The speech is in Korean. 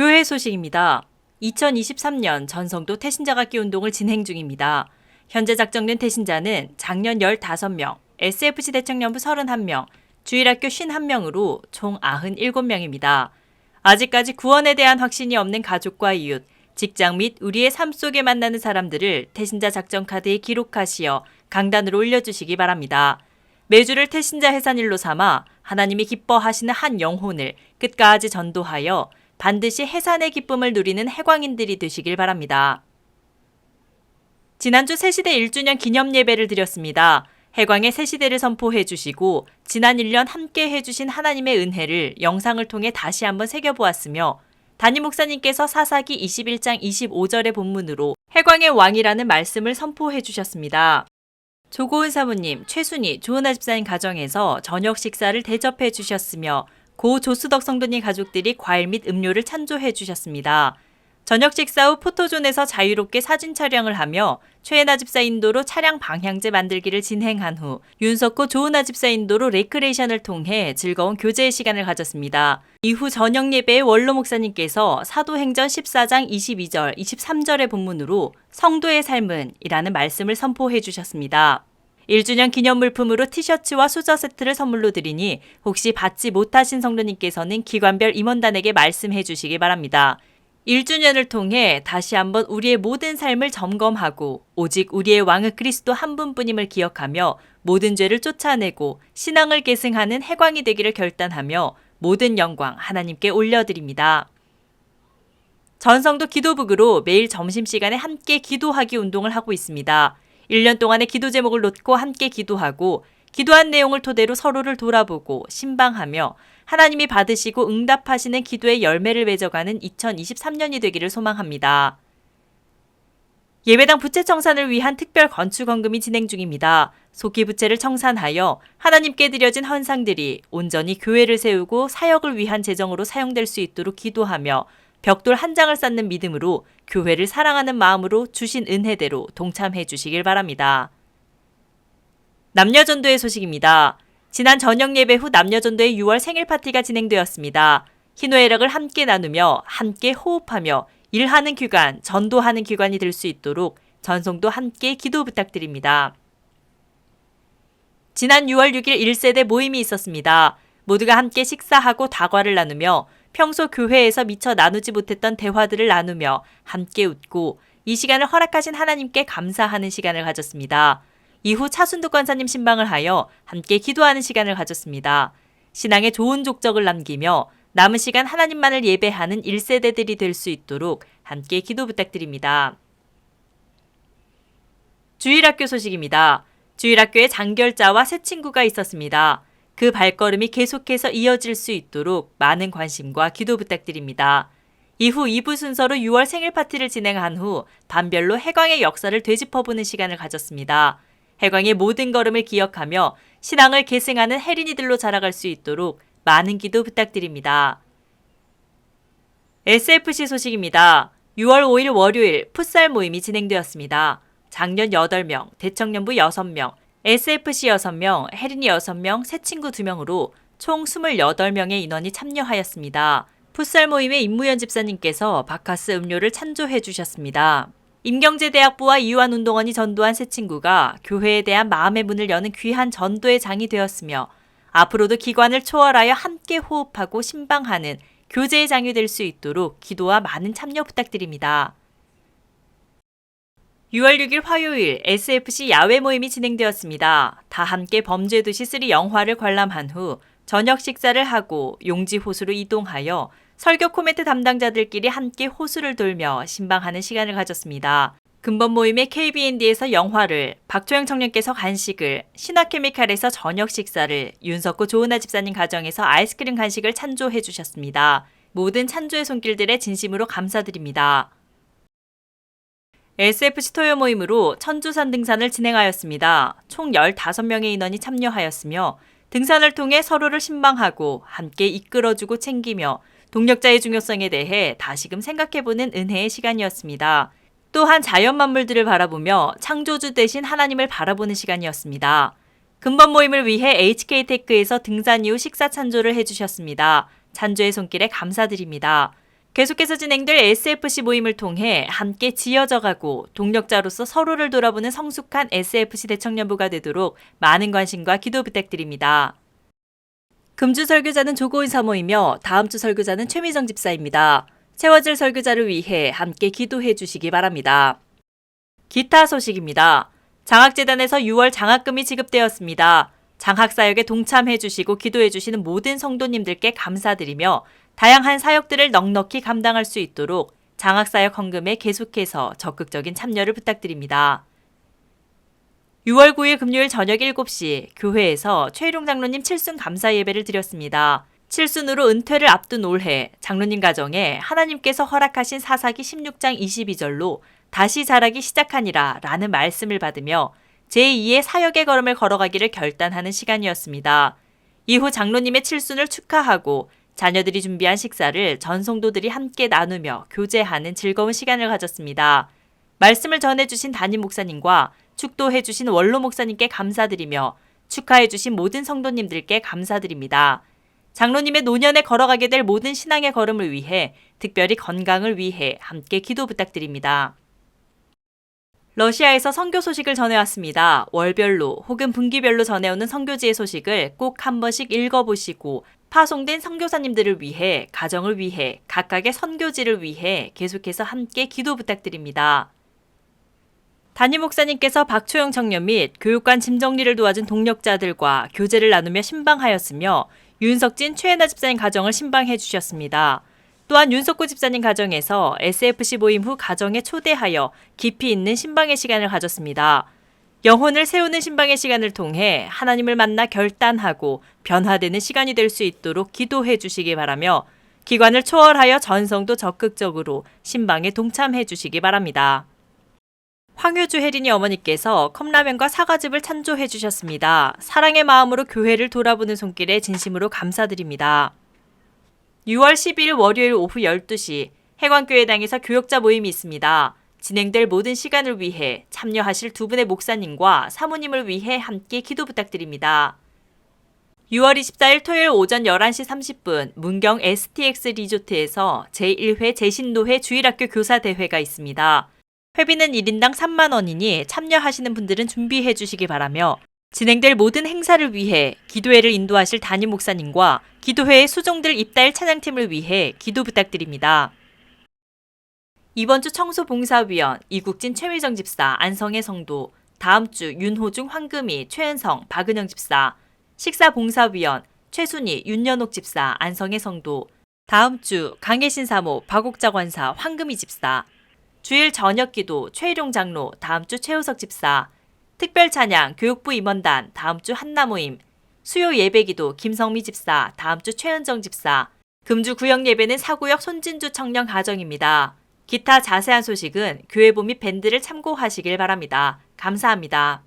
교회 소식입니다. 2023년 전성도 태신자각기 운동을 진행 중입니다. 현재 작정된 태신자는 작년 15명, SFC 대청년부 31명, 주일학교 51명으로 총 97명입니다. 아직까지 구원에 대한 확신이 없는 가족과 이웃, 직장 및 우리의 삶 속에 만나는 사람들을 태신자 작전 카드에 기록하시어 강단으로 올려주시기 바랍니다. 매주를 태신자 해산일로 삼아 하나님이 기뻐하시는 한 영혼을 끝까지 전도하여 반드시 해산의 기쁨을 누리는 해광인들이 되시길 바랍니다. 지난주 새시대 1주년 기념 예배를 드렸습니다. 해광의 새시대를 선포해 주시고 지난 1년 함께 해 주신 하나님의 은혜를 영상을 통해 다시 한번 새겨보았으며 담임 목사님께서 사사기 21장 25절의 본문으로 해광의 왕이라는 말씀을 선포해 주셨습니다. 조고은 사모님, 최순희, 조은아 집사님 가정에서 저녁 식사를 대접해 주셨으며 고 조수덕 성도님 가족들이 과일 및 음료를 찬조해 주셨습니다. 저녁 식사 후 포토존에서 자유롭게 사진 촬영을 하며 최애나 집사 인도로 차량 방향제 만들기를 진행한 후 윤석호 조은아 집사 인도로 레크레이션을 통해 즐거운 교제의 시간을 가졌습니다. 이후 저녁 예배에 원로 목사님께서 사도행전 14장 22절, 23절의 본문으로 성도의 삶은 이라는 말씀을 선포해 주셨습니다. 1주년 기념 물품으로 티셔츠와 수저 세트를 선물로 드리니 혹시 받지 못하신 성도님께서는 기관별 임원단에게 말씀해 주시기 바랍니다. 1주년을 통해 다시 한번 우리의 모든 삶을 점검하고 오직 우리의 왕은 그리스도 한 분뿐임을 기억하며 모든 죄를 쫓아내고 신앙을 계승하는 해광이 되기를 결단하며 모든 영광 하나님께 올려드립니다. 전성도 기도북으로 매일 점심시간에 함께 기도하기 운동을 하고 있습니다. 1년 동안의 기도 제목을 놓고 함께 기도하고 기도한 내용을 토대로 서로를 돌아보고 신방하며 하나님이 받으시고 응답하시는 기도의 열매를 맺어가는 2023년이 되기를 소망합니다. 예배당 부채 청산을 위한 특별 건축원금이 진행 중입니다. 속기 부채를 청산하여 하나님께 드려진 헌상들이 온전히 교회를 세우고 사역을 위한 재정으로 사용될 수 있도록 기도하며 벽돌 한 장을 쌓는 믿음으로 교회를 사랑하는 마음으로 주신 은혜대로 동참해 주시길 바랍니다. 남녀전도의 소식입니다. 지난 저녁 예배 후 남녀전도의 6월 생일 파티가 진행되었습니다. 희노애락을 함께 나누며 함께 호흡하며 일하는 기관, 전도하는 기관이 될 수 있도록 전송도 함께 기도 부탁드립니다. 지난 6월 6일 1세대 모임이 있었습니다. 모두가 함께 식사하고 다과를 나누며 평소 교회에서 미처 나누지 못했던 대화들을 나누며 함께 웃고 이 시간을 허락하신 하나님께 감사하는 시간을 가졌습니다. 이후 차순득 권사님 신방을 하여 함께 기도하는 시간을 가졌습니다. 신앙의 좋은 족적을 남기며 남은 시간 하나님만을 예배하는 1세대들이 될 수 있도록 함께 기도 부탁드립니다. 주일학교 소식입니다. 주일학교에 장결자와 새 친구가 있었습니다. 그 발걸음이 계속해서 이어질 수 있도록 많은 관심과 기도 부탁드립니다. 이후 2부 순서로 6월 생일 파티를 진행한 후 반별로 해광의 역사를 되짚어보는 시간을 가졌습니다. 해광의 모든 걸음을 기억하며 신앙을 계승하는 혜린이들로 자라갈 수 있도록 많은 기도 부탁드립니다. SFC 소식입니다. 6월 5일 월요일 풋살 모임이 진행되었습니다. 작년 8명, 대청년부 6명, SFC 6명, 혜린이 6명, 새 친구 2명으로 총 28명의 인원이 참여하였습니다. 풋살 모임의 임무연 집사님께서 바카스 음료를 찬조해 주셨습니다. 임경제대학부와 이유한 운동원이 전도한 새 친구가 교회에 대한 마음의 문을 여는 귀한 전도의 장이 되었으며 앞으로도 기관을 초월하여 함께 호흡하고 신방하는 교제의 장이 될 수 있도록 기도와 많은 참여 부탁드립니다. 6월 6일 화요일 SFC 야외 모임이 진행되었습니다. 다 함께 범죄도시 3 영화를 관람한 후 저녁 식사를 하고 용지 호수로 이동하여 설교 코멘트 담당자들끼리 함께 호수를 돌며 신방하는 시간을 가졌습니다. 근본 모임의 KBND에서 영화를, 박초영 청년께서 간식을, 신화케미칼에서 저녁 식사를, 윤석구 조은아 집사님 가정에서 아이스크림 간식을 찬조해 주셨습니다. 모든 찬조의 손길들에 진심으로 감사드립니다. SFC 토요 모임으로 천주산 등산을 진행하였습니다. 총 15명의 인원이 참여하였으며 등산을 통해 서로를 신방하고 함께 이끌어주고 챙기며 동력자의 중요성에 대해 다시금 생각해보는 은혜의 시간이었습니다. 또한 자연 만물들을 바라보며 창조주 대신 하나님을 바라보는 시간이었습니다. 근본 모임을 위해 HK테크에서 등산 이후 식사 찬조를 해주셨습니다. 찬조의 손길에 감사드립니다. 계속해서 진행될 SFC 모임을 통해 함께 지어져가고 동력자로서 서로를 돌아보는 성숙한 SFC 대청년부가 되도록 많은 관심과 기도 부탁드립니다. 금주 설교자는 조고은 사모이며 다음 주 설교자는 최미정 집사입니다. 채워질 설교자를 위해 함께 기도해 주시기 바랍니다. 기타 소식입니다. 장학재단에서 6월 장학금이 지급되었습니다. 장학사역에 동참해 주시고 기도해 주시는 모든 성도님들께 감사드리며 다양한 사역들을 넉넉히 감당할 수 있도록 장학사역 헌금에 계속해서 적극적인 참여를 부탁드립니다. 6월 9일 금요일 저녁 7시 교회에서 최일용 장로님 칠순 감사 예배를 드렸습니다. 칠순으로 은퇴를 앞둔 올해 장로님 가정에 하나님께서 허락하신 사사기 16장 22절로 다시 자라기 시작하니라 라는 말씀을 받으며 제2의 사역의 걸음을 걸어가기를 결단하는 시간이었습니다. 이후 장로님의 칠순을 축하하고 자녀들이 준비한 식사를 전 성도들이 함께 나누며 교제하는 즐거운 시간을 가졌습니다. 말씀을 전해주신 담임 목사님과 축도해주신 원로 목사님께 감사드리며 축하해주신 모든 성도님들께 감사드립니다. 장로님의 노년에 걸어가게 될 모든 신앙의 걸음을 위해 특별히 건강을 위해 함께 기도 부탁드립니다. 러시아에서 선교 소식을 전해왔습니다. 월별로 혹은 분기별로 전해오는 선교지의 소식을 꼭 한 번씩 읽어보시고 파송된 선교사님들을 위해 가정을 위해 각각의 선교지를 위해 계속해서 함께 기도 부탁드립니다. 담임 목사님께서 박초영 청년 및 교육관 짐 정리를 도와준 동력자들과 교제를 나누며 신방하였으며 윤석진 최애나 집사님 가정을 신방해 주셨습니다. 또한 윤석구 집사님 가정에서 SFC 모임 후 가정에 초대하여 깊이 있는 신방의 시간을 가졌습니다. 영혼을 세우는 신방의 시간을 통해 하나님을 만나 결단하고 변화되는 시간이 될 수 있도록 기도해 주시기 바라며 기관을 초월하여 전성도 적극적으로 신방에 동참해 주시기 바랍니다. 황효주 혜린이 어머니께서 컵라면과 사과즙을 찬조해 주셨습니다. 사랑의 마음으로 교회를 돌아보는 손길에 진심으로 감사드립니다. 6월 10일 월요일 오후 12시 해관교회당에서 교역자 모임이 있습니다. 진행될 모든 시간을 위해 참여하실 두 분의 목사님과 사모님을 위해 함께 기도 부탁드립니다. 6월 24일 토요일 오전 11시 30분 문경 STX 리조트에서 제1회 제신도회 주일학교 교사대회가 있습니다. 회비는 1인당 3만 원이니 참여하시는 분들은 준비해 주시기 바라며 진행될 모든 행사를 위해 기도회를 인도하실 담임 목사님과 기도회의 수종들 입달 찬양팀을 위해 기도 부탁드립니다. 이번 주 청소봉사위원 이국진 최미정 집사 안성의 성도 다음 주 윤호중 황금희 최은성 박은영 집사 식사봉사위원 최순희 윤연옥 집사 안성의 성도 다음 주 강혜신 사모 박옥자 권사 황금희 집사 주일 저녁 기도 최일용 장로 다음 주 최우석 집사 특별 찬양 교육부 임원단 다음 주 한나 모임 수요 예배 기도 김성미 집사 다음 주 최은정 집사 금주 구역 예배는 사구역 손진주 청년 가정입니다. 기타 자세한 소식은 교회보 및 밴드를 참고하시길 바랍니다. 감사합니다.